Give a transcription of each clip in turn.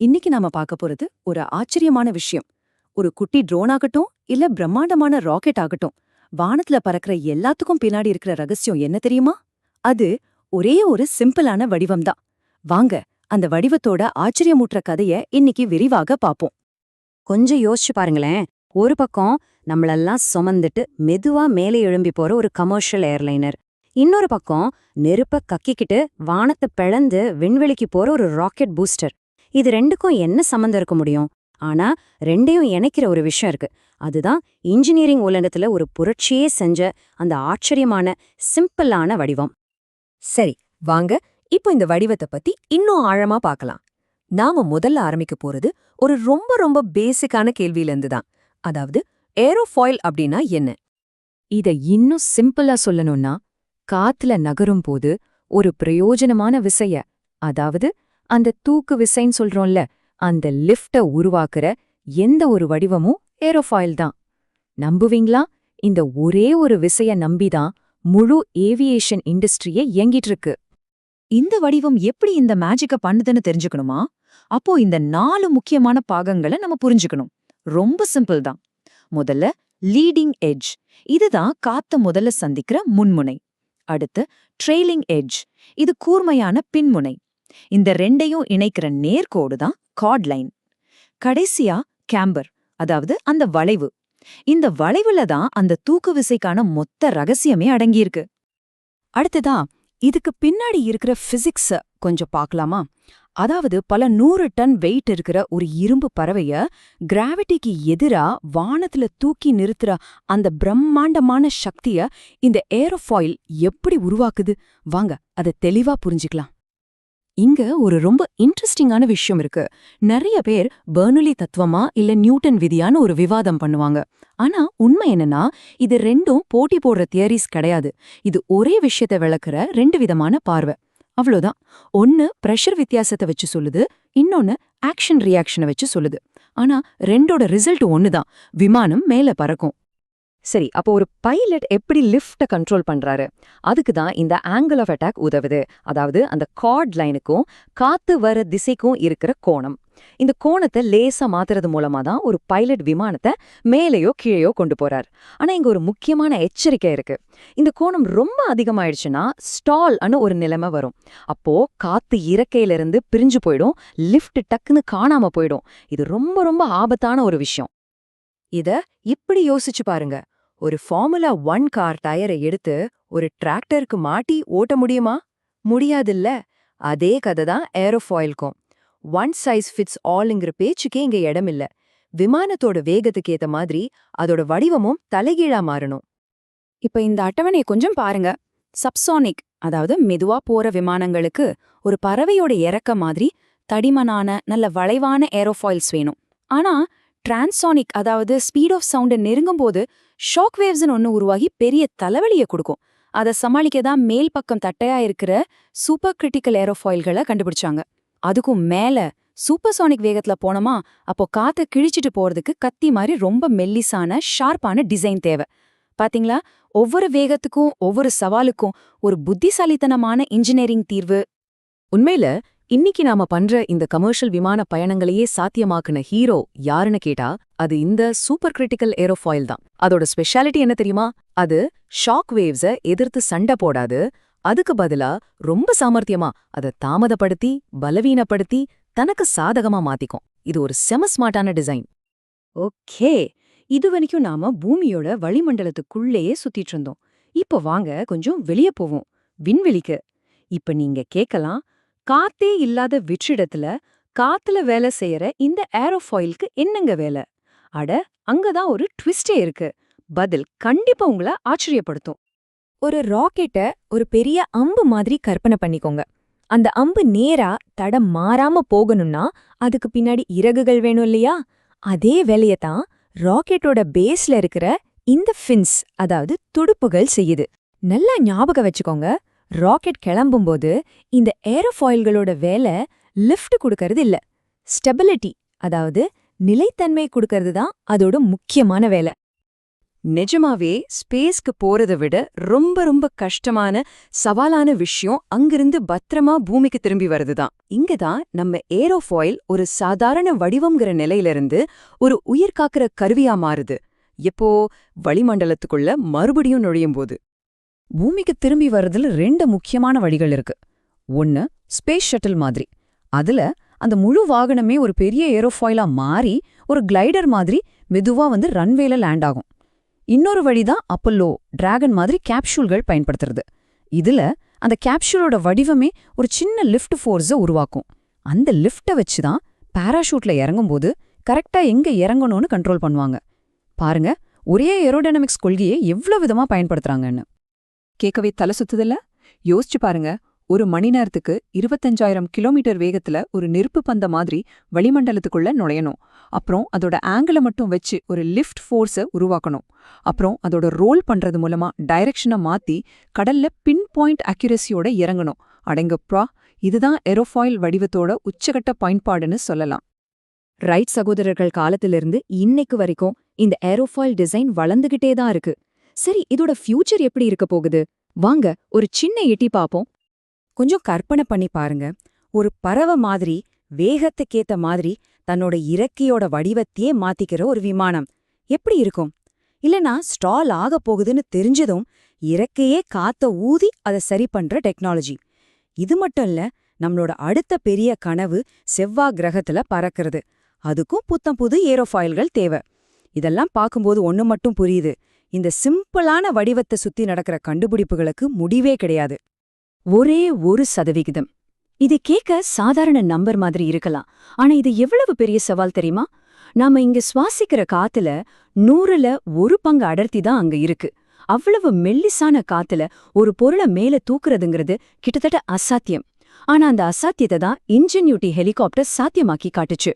இன்னைக்கு நாம பார்க்க போறது ஒரு ஆச்சரியமான விஷயம். ஒரு குட்டி ட்ரோன் ஆகட்டும் இல்ல பிரம்மாண்டமான ராக்கெட் ஆகட்டும் வானத்துல பறக்கிற எல்லாத்துக்கும் பின்னாடி இருக்கிற ரகசியம் என்ன தெரியுமா? அது ஒரே ஒரு சிம்பிளான வடிவம்தான் வாங்க அந்த வடிவத்தோட ஆச்சரியமூட்டுற கதைய இன்னைக்கு விரிவாக பாப்போம் கொஞ்சம் யோசிச்சு பாருங்களேன். ஒரு பக்கம் நம்மளெல்லாம் சுமந்துட்டு மெதுவா மேலே எழும்பி போற ஒரு கமர்ஷியல் ஏர்லைனர் இன்னொரு பக்கம் நெருப்ப கக்கிக்கிட்டு வானத்தை பிளந்து விண்வெளிக்கு போற ஒரு ராக்கெட் பூஸ்டர் இது ரெண்டுக்கும் என்ன சம்மந்தம் இருக்க முடியும்? ஆனா ரெண்டையும் இணைக்கிற ஒரு விஷயம் இருக்கு. அதுதான் இன்ஜினியரிங் உலகத்துல ஒரு புரட்சியே செஞ்ச அந்த ஆச்சரியமான சிம்பிளான வடிவம். சரி வாங்க. இப்போ இந்த வடிவத்தை பத்தி இன்னும் ஆழமா பார்க்கலாம். நாம முதல்ல ஆரம்பிக்க போறது ஒரு ரொம்ப ரொம்ப பேசிக்கான கேள்வியிலிருந்து தான். அதாவது ஏரோஃபாயில் அப்படின்னா என்ன? இத இன்னும் சிம்பிளா சொல்லணும்னா காத்துல நகரும் போது ஒரு பிரயோஜனமான விசைய அதாவது அந்த தூக்கு விசைன்னு சொல்றோம்ல அந்த லிஃப்ட உருவாக்குற எந்த ஒரு வடிவமும் ஏரோஃபாயில் தான். நம்புவீங்களா? இந்த ஒரே ஒரு விசைய நம்பிதான் முழு ஏவியேஷன் இண்டஸ்ட்ரியே இயங்கிட்டு இருக்கு இந்த வடிவம் எப்படி இந்த மேஜிக்க பண்ணுதுன்னு தெரிஞ்சுக்கணுமா? அப்போ இந்த நாலு முக்கியமான பாகங்களை நம்ம புரிஞ்சுக்கணும். ரொம்ப சிம்பிள் தான். முதல்ல லீடிங் எட்ஜ் இதுதான் காத்த முதல்ல சந்திக்கிற முன்முனை. அடுத்து ட்ரெய்லிங் எட்ஜ் இது கூர்மையான பின்முனை. இந்த ரெண்டையும் இணைக்கிற நேர்கோடு தான் கார்ட் லைன். கடைசியா கேம்பர் அதாவது அந்த வளைவு. இந்த வளைவுல தான் அந்த தூக்கு விசைக்கான மொத்த ரகசியமே அடங்கியிருக்கு. அடுத்ததா இதுக்கு பின்னாடி இருக்கிற பிசிக்ஸ கொஞ்சம் பார்க்கலாமா? அதாவது பல நூறு டன் வெயிட் இருக்கிற ஒரு இரும்பு பறவைய கிராவிட்டிக்கு எதிரா வானத்துல தூக்கி நிறுத்துற அந்த பிரம்மாண்டமான சக்திய இந்த ஏரோஃபாயில் எப்படி உருவாக்குது? வாங்க அதை தெளிவா புரிஞ்சுக்கலாம். இங்க ஒரு ரொம்ப இன்ட்ரெஸ்டிங்கான விஷயம் இருக்கு. நிறைய பேர் பர்னுலி தத்துவமா இல்ல நியூட்டன் விதியான்னு ஒரு விவாதம் பண்ணுவாங்க. ஆனா உண்மை என்னன்னா இது ரெண்டும் போட்டி போடுற தியரிஸ் கிடையாது. இது ஒரே விஷயத்தை விளக்குற ரெண்டு விதமான பார்வை. அவ்வளோதான் ஒன்னு பிரஷர் வித்தியாசத்தை வச்சு சொல்லுது இன்னொன்னு ஆக்ஷன் ரியாக்ஷனை வச்சு சொல்லுது. ஆனா ரெண்டோட ரிசல்ட் ஒண்ணுதான். விமானம் மேல பறக்கும். சரி அப்போ ஒரு பைலட் எப்படி லிஃப்ட கண்ட்ரோல் பண்றாரு? அதுக்கு தான் இந்த ஆங்கிள் ஆஃப் அட்டாக் உதவுது. அதாவது அந்த கார்ட் லைனுக்கும் காத்து வர திசைக்கும் இருக்கிற கோணம். இந்த கோணத்தை லேசா மாத்துறது மூலமா தான் ஒரு பைலட் விமானத்தை மேலேயோ கீழேயோ கொண்டு போறார். ஆனா இங்க ஒரு முக்கியமான எச்சரிக்கை இருக்கு. இந்த கோணம் ரொம்ப அதிகமாயிடுச்சுன்னா ஸ்டால் அனு ஒரு நிலைமை வரும். அப்போ காத்து இறக்கையில இருந்து பிரிஞ்சு போயிடும். லிஃப்ட் டக்குன்னு காணாம போயிடும். இது ரொம்ப ரொம்ப ஆபத்தான ஒரு விஷயம். இத இப்படி யோசிச்சு பாருங்க. ஒரு ஃபார்முலா ஒன் கார் டயரை எடுத்து ஒரு டிராக்டருக்கு மாட்டி ஓட்ட முடியுமா? முடியாதுல்ல. அதே கதை தான் ஏரோஃபாயில்க்கும் ஒன் சைஸ் ஃபிட்ஸ் ஆல்ங்கிற பேச்சுக்கே இங்க இடமில்ல விமானத்தோட வேகத்துக்கு ஏத்த மாதிரி அதோட வடிவமும் தலைகீழா மாறணும். இப்ப இந்த அட்டவணையை கொஞ்சம் பாருங்க. சப்சானிக் அதாவது மெதுவா போற விமானங்களுக்கு ஒரு பறவையோட இறக்க மாதிரி தடிமனான நல்ல வளைவான ஏரோஃபாயில்ஸ் வேணும். ஆனா டிரான்சானிக் அதாவது ஸ்பீட் ஆஃப் சவுண்டை நெருங்கும் போது ஷாக் வேவ்ஸ்னு ஒன்னு உருவாகி பெரிய தலைவலியை கொடுக்கும். அதை சமாளிக்க தான் மேல் பக்கம் தட்டையா இருக்கிற சூப்பர் கிரிட்டிக்கல் ஏரோஃபாயில்களை கண்டுபிடிச்சாங்க. அதுக்கும் மேல சூப்பர்சானிக் வேகத்துல போனோமா அப்போ காத்த கிழிச்சிட்டு போறதுக்கு கத்தி மாதிரி ரொம்ப மெல்லிசான ஷார்ப்பான டிசைன் தேவை. பாத்தீங்களா? ஒவ்வொரு வேகத்துக்கும் ஒவ்வொரு சவாலுக்கும் ஒரு புத்திசாலித்தனமான இன்ஜினியரிங் தீர்வு. உண்மையில இன்னைக்கு நாம பண்ற இந்த கமர்ஷியல் விமான பயணங்களையே சாத்தியமாக்குன ஹீரோ யாருன்னு கேட்டா அது இந்த சூப்பர் கிரிட்டிக்கல் ஏரோஃபாயில் தான். அதோட ஸ்பெஷாலிட்டி என்ன தெரியுமா? அது ஷாக் வேவ்ஸ எதிர்த்து சண்டை போடாது அதுக்கு பதிலா ரொம்ப சாமர்த்தியமா அதை தாமதப்படுத்தி பலவீனப்படுத்தி தனக்கு சாதகமா மாத்திக்கும். இது ஒரு செம ஸ்மார்ட்டான டிசைன் ஓகே. இது வரைக்கும் நாம பூமியோட வளிமண்டலத்துக்குள்ளேயே சுத்திட்டு இருந்தோம். இப்போ வாங்க கொஞ்சம் வெளியே போவோம். விண்வெளிக்கு. இப்ப நீங்க கேக்கலாம் காத்தே இல்லாத வெற்றிடத்துல காத்துல வேலை செய்யற இந்த ஏரோஃபாயிலுக்கு என்னங்க வேலை? அட அங்கதான் ஒரு ட்விஸ்டே இருக்கு. பதில் கண்டிப்பா உங்களை ஆச்சரியப்படுத்தும். ஒரு ராக்கெட்ட ஒரு பெரிய அம்பு மாதிரி கற்பனை பண்ணிக்கோங்க. அந்த அம்பு நேரா தடம் மாறாம போகணும்னா அதுக்கு பின்னாடி இறகுகள் வேணும் இல்லையா? அதே வேலையத்தான் ராக்கெட்டோட பேஸ்ல இருக்கிற இந்த ஃபின்ஸ் அதாவது துடுப்புகள் செய்யுது. நல்லா ஞாபகம் வச்சுக்கோங்க. ராக்கெட் கிளம்பும்போது இந்த ஏரோஃபாயில்களோட வேலை லிஃப்ட் கொடுக்கறது இல்ல. ஸ்டெபிலிட்டி அதாவது நிலைத்தன்மை கொடுக்கறது தான் அதோட முக்கியமான வேலை. நிஜமாவே ஸ்பேஸ்க்கு போறதை விட ரொம்ப ரொம்ப கஷ்டமான சவாலான விஷயம் அங்கிருந்து பத்திரமா பூமிக்கு திரும்பி வருதுதான். இங்கதான் நம்ம ஏரோஃபாயில் ஒரு சாதாரண வடிவம்ங்கிற நிலையிலிருந்து ஒரு உயிர் காக்கிற கருவியா மாறுது. எப்போ வளிமண்டலத்துக்குள்ள மறுபடியும் நுழையும் போது பூமிக்கு திரும்பி வர்றதுல ரெண்டு முக்கியமான வழிகள் இருக்கு. ஒன்னு ஸ்பேஸ் ஷட்டில் மாதிரி. அதுல அந்த முழு வாகனமே ஒரு பெரிய ஏரோஃபாயிலா மாறி ஒரு கிளைடர் மாதிரி மெதுவா வந்து ரன்வேல லேண்ட் ஆகும். இன்னொரு வழிதான் அப்பல்லோ டிராகன் மாதிரி கேப்ஷூல்கள் பயன்படுத்துறது. இதுல அந்த கேப்ஷூலோட வடிவமே ஒரு சின்ன லிஃப்ட் ஃபோர்ஸை உருவாக்கும். அந்த லிஃப்ட்டை வச்சு தான் பாராஷூட்ல இறங்கும்போது கரெக்டா எங்க இறங்கணும்னு கண்ட்ரோல் பண்ணுவாங்க. பாருங்க ஒரே ஏரோடைனமிக்ஸ் கொள்கையை எவ்ளோ விதமா பயன்படுத்துறாங்கன்னு. கேட்கவே தலை சுத்துதில்ல? யோசிச்சு பாருங்க ஒரு மணி நேரத்துக்கு இருபத்தஞ்சாயிரம் கிலோமீட்டர் வேகத்துல ஒரு நெருப்பு பந்த மாதிரி வளிமண்டலத்துக்குள்ள நுழையணும். அப்புறம் அதோட ஆங்கிளை மட்டும் வச்சு ஒரு லிஃப்ட் ஃபோர்ஸை உருவாக்கணும். அப்புறம் அதோட ரோல் பண்றது மூலமா டைரக்ஷனை மாத்தி கடல்ல பின் பாயிண்ட் அக்யூரசியோட இறங்கணும். அடங்கப்பா இதுதான் எரோஃபாயில் வடிவத்தோட உச்சகட்ட பயன்பாடுன்னு சொல்லலாம். ரைட் சகோதரர்கள் காலத்திலிருந்து இன்னைக்கு வரைக்கும் இந்த ஏரோஃபாயில் டிசைன் வளர்ந்துகிட்டே தான் இருக்கு. சரி இதோட ஃபியூச்சர் எப்படி இருக்க போகுது? வாங்க ஒரு சின்ன எட்டி பாப்போம். கொஞ்சம் கற்பனை பண்ணி பாருங்க. ஒரு பறவை மாதிரி வேகத்துக்கேத்த மாதிரி தன்னோட இறக்கையோட வடிவத்தையே மாத்திக்கிற ஒரு விமானம். எப்படி இருக்கும்? இல்லனா ஸ்டால் ஆக போகுதுன்னு தெரிஞ்சதும் இறக்கையே காத்த ஊதி அதை சரி பண்ற டெக்னாலஜி. இது மட்டும் இல்ல நம்மளோட அடுத்த பெரிய கனவு செவ்வாய் கிரகத்துல பறக்கிறது. அதுக்கும் புத்தம் புது ஏரோஃபாயில்கள் தேவை. இதெல்லாம் பார்க்கும்போது ஒண்ணு மட்டும் புரியுது. இந்த சிம்பிளான வடிவத்தை சுத்தி நடக்கிற கண்டுபிடிப்புகளுக்கு முடிவே கிடையாது. ஒரே ஒரு சதவிகிதம். இது கேட்க சாதாரண நம்பர் மாதிரி இருக்கலாம். ஆனா இது எவ்வளவு பெரிய சவால் தெரியுமா? நாம இங்க சுவாசிக்கிற காத்துல நூறுல ஒரு பங்கு அடர்த்தி தான் அங்க இருக்கு. அவ்வளவு மெல்லிசான காத்துல ஒரு பொருளை மேல தூக்குறதுங்கிறது கிட்டத்தட்ட அசாத்தியம். ஆனா அந்த அசாத்தியத்தை தான் இன்ஜின்யூட்டி ஹெலிகாப்டர் சாத்தியமாக்கி காட்டுச்சு.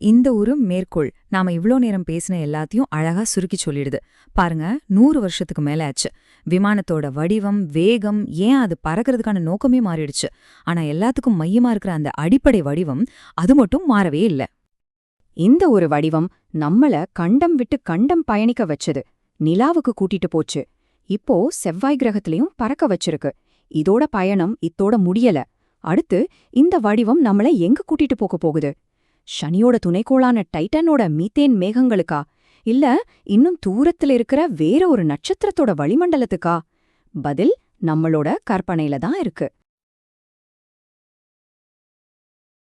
இந்த ஒரு மேற்கோள். நாம இவ்ளோ நேரம் பேசின எல்லாத்தையும் அழகா சுருக்கி சொல்லிடுது. பாருங்க நூறு வருஷத்துக்கு மேல ஆச்சு. விமானத்தோட வடிவம் வேகம் ஏன் அது பறக்கிறதுக்கான நோக்கமே மாறிடுச்சு. ஆனா எல்லாத்துக்கும் மையமா இருக்கிற அந்த அடிப்படை வடிவம் அது மட்டும் மாறவே இல்ல. இந்த ஒரு வடிவம் நம்மள கண்டம் விட்டு கண்டம் பயணிக்க வச்சது. நிலாவுக்கு கூட்டிட்டு போச்சு. இப்போ செவ்வாய் கிரகத்திலையும் பறக்க வச்சிருக்கு. இதோட பயணம் இத்தோட முடியல. அடுத்து இந்த வடிவம் நம்மள எங்க கூட்டிட்டு போக போகுது? சனியோட துணைக்கோளான டைட்டனோட மீத்தேன் மேகங்களுக்கா? இல்ல இன்னும் தூரத்துல இருக்கிற வேற ஒரு நட்சத்திரத்தோட வளிமண்டலத்துக்கா? பதில் நம்மளோட கற்பனையில தான் இருக்கு.